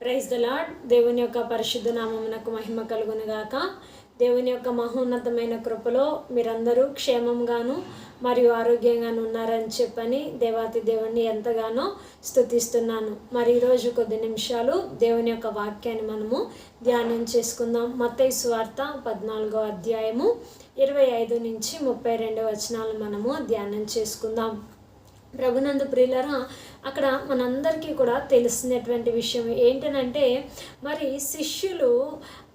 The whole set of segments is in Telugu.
ప్రైజ్ ద లాడ్ దేవుని యొక్క పరిశుద్ధ నామమునకు మహిమ కలుగునుగాక. దేవుని యొక్క మహోన్నతమైన కృపలో మీరందరూ క్షేమంగాను మరియు ఆరోగ్యంగాను ఉన్నారని చెప్పని దేవాతి దేవుణ్ణి ఎంతగానో స్థుతిస్తున్నాను మరి ఈరోజు కొద్ది నిమిషాలు దేవుని యొక్క వాక్యాన్ని మనము ధ్యానం చేసుకుందాం. మత్తయి స్వార్థ పద్నాలుగో అధ్యాయము ఇరవై ఐదు నుంచి ముప్పై రెండు వచనాలు మనము ధ్యానం చేసుకుందాం. ప్రభునందు ప్రియులరా అక్కడ మనందరికీ కూడా తెలిసినటువంటి విషయం ఏంటనంటే మరి శిష్యులు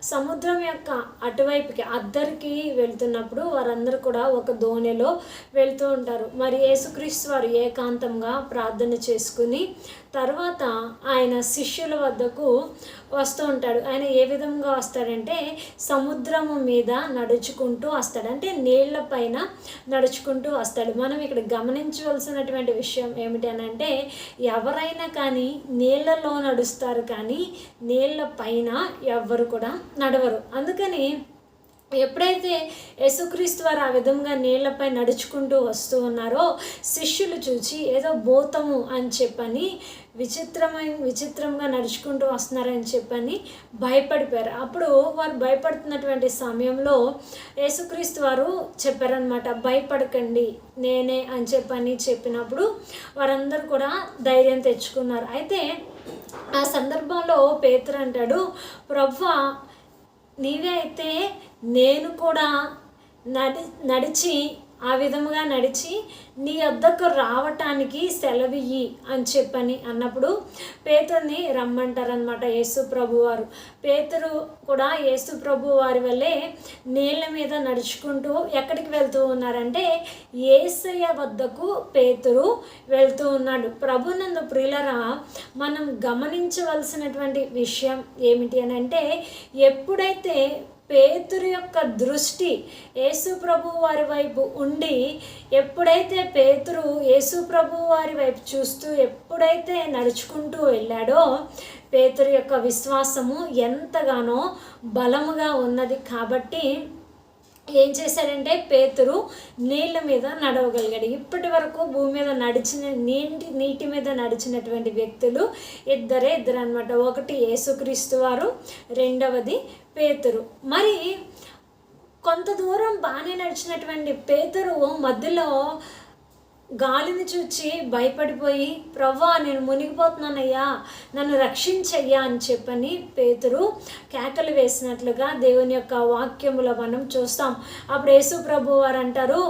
సముద్రం యొక్క అటువైపుకి అద్దరికి వెళ్తున్నప్పుడు వారందరూ కూడా ఒక దోణిలో వెళ్తూ ఉంటారు. మరి యేసుక్రీస్తు వారు ఏకాంతంగా ప్రార్థన చేసుకుని తర్వాత ఆయన శిష్యుల వద్దకు వస్తూ ఉంటాడు. ఆయన ఏ విధంగా వస్తాడంటే సముద్రము మీద నడుచుకుంటూ వస్తాడు. అంటే నీళ్ళ పైన నడుచుకుంటూ వస్తాడు. మనం ఇక్కడ గమనించవలసినటువంటి విషయం ఏమిటి అని అంటే ఎవరైనా కానీ నీళ్ళలో నడుస్తారు కానీ నీళ్ళ పైన ఎవ్వరు కూడా నడవరు. అందుకని ఎప్పుడైతే యేసుక్రీస్తు వారు ఆ విధంగా నీళ్ళపై నడుచుకుంటూ వస్తూ ఉన్నారో శిష్యులు చూచి ఏదో భూతము అని చెప్పని విచిత్రమైన విచిత్రంగా నడుచుకుంటూ వస్తున్నారని చెప్పని భయపడిపోయారు. అప్పుడు వారు భయపడుతున్నటువంటి సమయంలో యేసుక్రీస్తు వారు చెప్పారనమాట భయపడకండి నేనే అని చెప్పని చెప్పినప్పుడు వారందరూ కూడా ధైర్యం తెచ్చుకున్నారు. అయితే ఆ సందర్భంలో పేతురు అంటాడు ప్రభా నీవే అయితే నేను కూడా నడి నడిచి ఆ విధముగా నడిచి నీ వద్దకు రావటానికి సెలవియ్యి అని చెప్పని అన్నప్పుడు పేతుర్ని రమ్మంటారనమాట యేసు ప్రభు వారు పేతురు కూడా యేసు ప్రభు వారి వల్లే నీళ్ళ మీద నడుచుకుంటూ ఎక్కడికి వెళ్తూ ఉన్నారంటే ఏసయ్య వద్దకు పేతురు వెళ్తూ ఉన్నాడు. ప్రభునందు ప్రియులరా మనం గమనించవలసినటువంటి విషయం ఏమిటి అని అంటే ఎప్పుడైతే పేతురు యొక్క దృష్టి యేసు ప్రభు వారి వైపు ఉండి ఎప్పుడైతే పేతురు యేసు ప్రభు వారి వైపు చూస్తూ ఎప్పుడైతే నడుచుకుంటూ వెళ్ళాడో పేతురు యొక్క విశ్వాసము ఎంతగానో బలముగా ఉన్నది కాబట్టి ఏం చేశాడంటే పేతురు నీళ్ళ మీద నడవగలిగాడు. ఇప్పటి వరకు భూమి మీద నడిచిన నీటి నీటి మీద నడిచినటువంటి వ్యక్తులు ఇద్దరే ఇద్దరు అనమాట ఒకటి యేసుక్రీస్తు వారు రెండవది పేతురు. మరి కొంత దూరం బాగానే నడిచినటువంటి పేతురు మధ్యలో గాలిని చూచి భయపడిపోయి ప్రవ్వా నేను మునిగిపోతున్నానయ్యా నన్ను రక్షించయ్యా అని చెప్పని పేతురు కేకలు వేసినట్లుగా దేవుని యొక్క వాక్యములో మనం చూస్తాం. అప్పుడు యేసు ప్రభు వారు అంటారు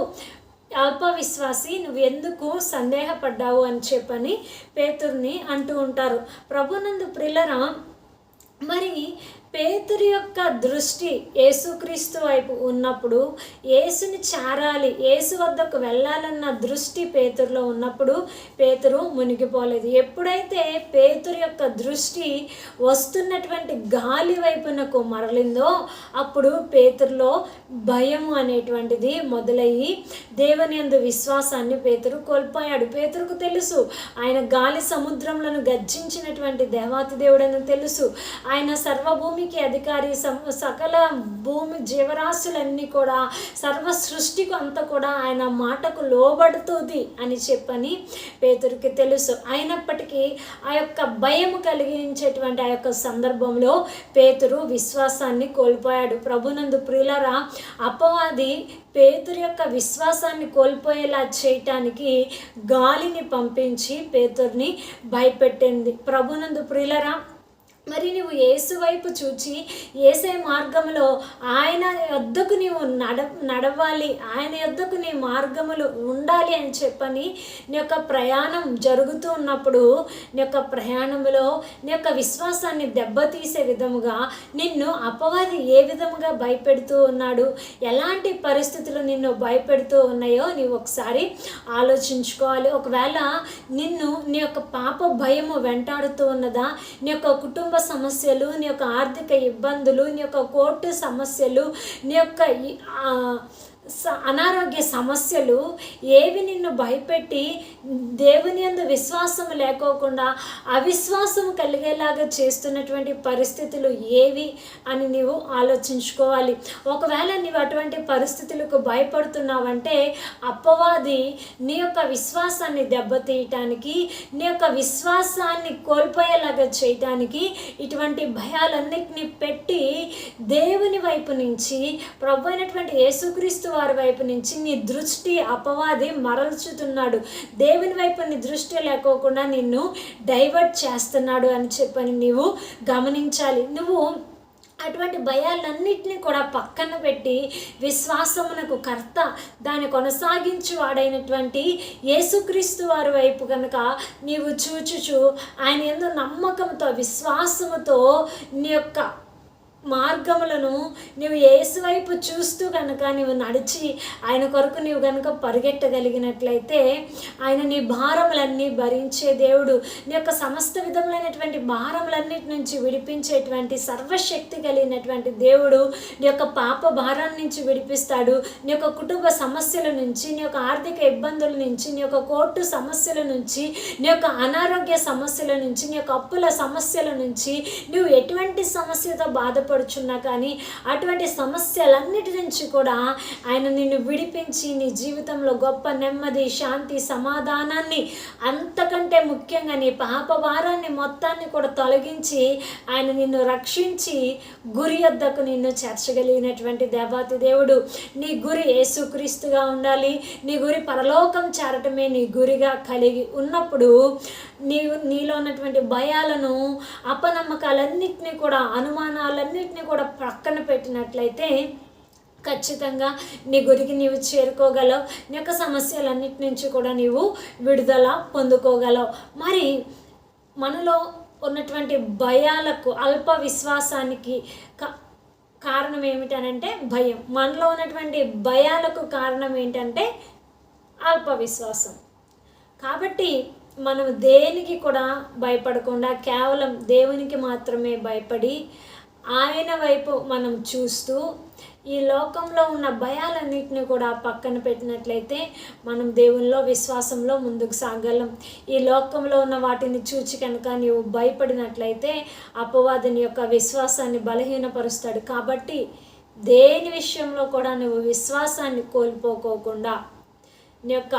అల్ప విశ్వాసి నువ్వు ఎందుకు సందేహపడ్డావు అని చెప్పని పేతుర్ని అంటూ ఉంటారు. ప్రభునందు ప్రిలరా మరి పేతురు యొక్క దృష్టి యేసుక్రీస్తు వైపు ఉన్నప్పుడు యేసుని చారాలి యేసు వద్దకు వెళ్ళాలన్న దృష్టి పేతురులో ఉన్నప్పుడు పేతురు మునిగిపోలేదు. ఎప్పుడైతే పేతురు యొక్క దృష్టి వస్తున్నటువంటి గాలి వైపునకు మరలిందో అప్పుడు పేతురులో భయం అనేటువంటిది మొదలయ్యి దేవుని అందు విశ్వాసాన్ని పేతురు కోల్పోయాడు. పేతురుకు తెలుసు ఆయన గాలి సముద్రములను గర్జించినటువంటి దేవాతి దేవుడని తెలుసు. ఆయన సర్వభూమి భూమికి అధికారి సకల భూమి జీవరాశులన్నీ కూడా సర్వ సృష్టికి అంతా కూడా ఆయన మాటకు లోబడుతుంది అని చెప్పని పేతురికి తెలుసు. అయినప్పటికీ ఆ యొక్క భయం కలిగించేటువంటి ఆ యొక్క సందర్భంలో పేతురు విశ్వాసాన్ని కోల్పోయాడు. ప్రభునందు ప్రియులరా అపవాది పేతురు యొక్క విశ్వాసాన్ని కోల్పోయేలా చేయటానికి గాలిని పంపించి పేతుర్ని భయపెట్టింది. ప్రభునందు ప్రియులరా మరి నువ్వు ఏసు వైపు చూచి ఏసే మార్గంలో ఆయన వద్దకు నీవు నడ నడవాలి ఆయన వద్దకు నీ మార్గములు ఉండాలి అని చెప్పని నీ యొక్క ప్రయాణం జరుగుతూ ఉన్నప్పుడు నీ యొక్క ప్రయాణంలో నీ యొక్క విశ్వాసాన్ని దెబ్బతీసే విధముగా నిన్ను అపవాది ఏ విధముగా భయపెడుతూ ఉన్నాడు ఎలాంటి పరిస్థితులు నిన్ను భయపెడుతూ ఉన్నాయో నీవు ఒకసారి ఆలోచించుకోవాలి. ఒకవేళ నిన్ను నీ యొక్క పాప భయము వెంటాడుతూ ఉన్నదా నీ యొక్క కుటుంబ సమస్యలు నీ యొక్క ఆర్థిక ఇబ్బందులు నీ యొక్క కోర్టు సమస్యలు నీ యొక్క అనారోగ్య సమస్యలు ఏవి నిన్ను భయపెట్టి దేవుని యందు విశ్వాసం లేకోకుండా అవిశ్వాసం కలిగేలాగా చేస్తున్నటువంటి పరిస్థితులు ఏవి అని నీవు ఆలోచించుకోవాలి. ఒకవేళ నీవు అటువంటి పరిస్థితులకు భయపడుతున్నావంటే అప్పవాది నీ యొక్క విశ్వాసాన్ని దెబ్బతీయటానికి నీ యొక్క విశ్వాసాన్ని కోల్పోయేలాగా చేయటానికి ఇటువంటి భయాలన్నిటిని పెట్టి దేవుని వైపు నుంచి ప్రభు అయినటువంటి యేసుక్రీస్తు వారి వైపు నుంచి నీ దృష్టి అపవాది మరల్చుతున్నాడు. దేవుని వైపు నీ దృష్టి లేకోకుండా నిన్ను డైవర్ట్ చేస్తున్నాడు అని చెప్పని నీవు గమనించాలి. నువ్వు అటువంటి భయాలన్నింటినీ కూడా పక్కన పెట్టి విశ్వాసమునకు కర్త దాన్ని కొనసాగించు వాడైనటువంటి యేసుక్రీస్తు వారి వైపు కనుక నీవు చూచుచు ఆయన ఎందు నమ్మకంతో విశ్వాసముతో నీ యొక్క మార్గములను నీవు ఏసువైపు చూస్తూ కనుక నీవు నడిచి ఆయన కొరకు నీవు కనుక పరిగెట్టగలిగినట్లయితే ఆయన నీ భారములన్నీ భరించే దేవుడు. నీ యొక్క సమస్త విధములైనటువంటి భారములన్నిటి నుంచి విడిపించేటువంటి సర్వశక్తి కలిగినటువంటి దేవుడు. నీ యొక్క పాప భారం నుంచి విడిపిస్తాడు. నీ యొక్క కుటుంబ సమస్యల నుంచి నీ యొక్క ఆర్థిక ఇబ్బందుల నుంచి నీ యొక్క కోర్టు సమస్యల నుంచి నీ యొక్క అనారోగ్య సమస్యల నుంచి నీ యొక్క అప్పుల సమస్యల నుంచి నువ్వు ఎటువంటి సమస్యతో బాధపడుచున్నా కానీ అటువంటి సమస్యలన్నిటి నుంచి కూడా ఆయన నిన్ను విడిపించి నీ జీవితంలో గొప్ప నెమ్మది శాంతి సమాధానాన్ని అంతకంటే ముఖ్యంగా నీ పాపభారాన్ని మొత్తాన్ని కూడా తొలగించి ఆయన నిన్ను రక్షించి గురి వద్దకు నిన్ను చేర్చగలిగినటువంటి దేవాతి దేవుడు. నీ గురి యేసుక్రీస్తుగా ఉండాలి. నీ గురి పరలోకం చేరటమే నీ గురిగా కలిగి ఉన్నప్పుడు నీ నీలో ఉన్నటువంటి భయాలను అపనమ్మకాలన్నింటినీ కూడా అనుమానాలన్నీ అనుమానాలన్నింటినీ కూడా ప్రక్కన పెట్టినట్లయితే ఖచ్చితంగా నీ గురికి నీవు చేరుకోగలవు. నీ యొక్క సమస్యలన్నిటి నుంచి కూడా నీవు విడుదల పొందుకోగలవు. మరి మనలో ఉన్నటువంటి భయాలకు అల్ప విశ్వాసానికి కారణం ఏమిటనంటే భయం. మనలో ఉన్నటువంటి భయాలకు కారణం ఏంటంటే అల్ప విశ్వాసం. కాబట్టి మనం దేనికి కూడా భయపడకుండా కేవలం దేవునికి మాత్రమే భయపడి ఆయన వైపు మనం చూస్తూ ఈ లోకంలో ఉన్న భయాలన్నింటినీ కూడా పక్కన పెట్టినట్లయితే మనం దేవునిలో విశ్వాసంలో ముందుకు సాగలం. ఈ లోకంలో ఉన్న వాటిని చూచి కనుక నీవు భయపడినట్లయితే అపవాదిని యొక్క విశ్వాసాన్ని బలహీనపరుస్తాడు. కాబట్టి దేని విషయంలో కూడా నువ్వు విశ్వాసాన్ని కోల్పోకోకుండా నీ యొక్క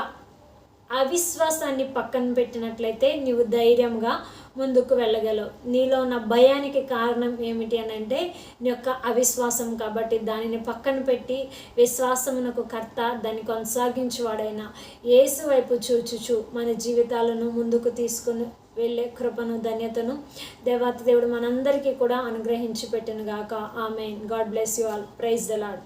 అవిశ్వాసాన్ని పక్కన పెట్టినట్లయితే నీవు ధైర్యంగా ముందుకు వెళ్ళగలవు. నీలో ఉన్న భయానికి కారణం ఏమిటి అని అంటే నీ యొక్క అవిశ్వాసం కాబట్టి దానిని పక్కన పెట్టి విశ్వాసమునకు కర్త దాన్ని కొనసాగించువాడైన యేసు వైపు చూచుచు మన జీవితాలను ముందుకు తీసుకుని వెళ్ళే కృపను ధన్యతను దేవత దేవుడు మనందరికీ కూడా అనుగ్రహించి పెట్టిన గాక ఆమె God bless you all. Praise the Lord